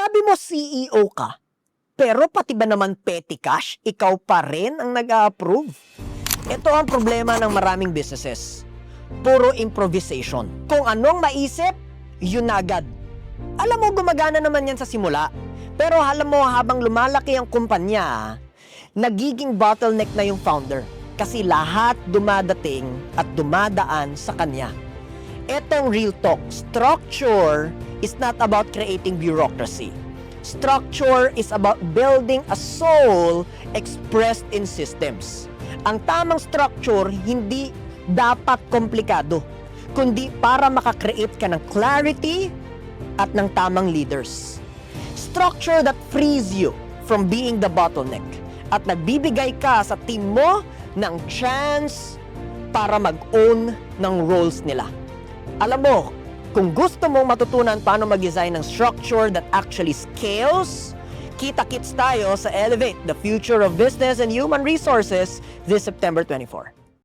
Sabi mo CEO ka, pero pati ba naman petty cash, ikaw pa rin ang nag-a-approve? Ito ang problema ng maraming businesses. Puro improvisation. Kung anong maisip, yun agad. Alam mo, gumagana naman yan sa simula. Pero alam mo, habang lumalaki ang kumpanya, nagiging bottleneck na yung founder. Kasi lahat dumadating at dumadaan sa kanya. Etong real talk, structure is not about creating bureaucracy. Structure is about building a soul expressed in systems. Ang tamang structure hindi dapat komplikado, kundi para makakreate ka ng clarity at ng tamang leaders. Structure that frees you from being the bottleneck at nagbibigay ka sa team mo ng chance para mag-own ng roles nila. Alam mo, kung gusto mong matutunan paano mag-design ng structure that actually scales, kita-kits tayo sa Elevate, the Future of Business and Human Resources this September 24.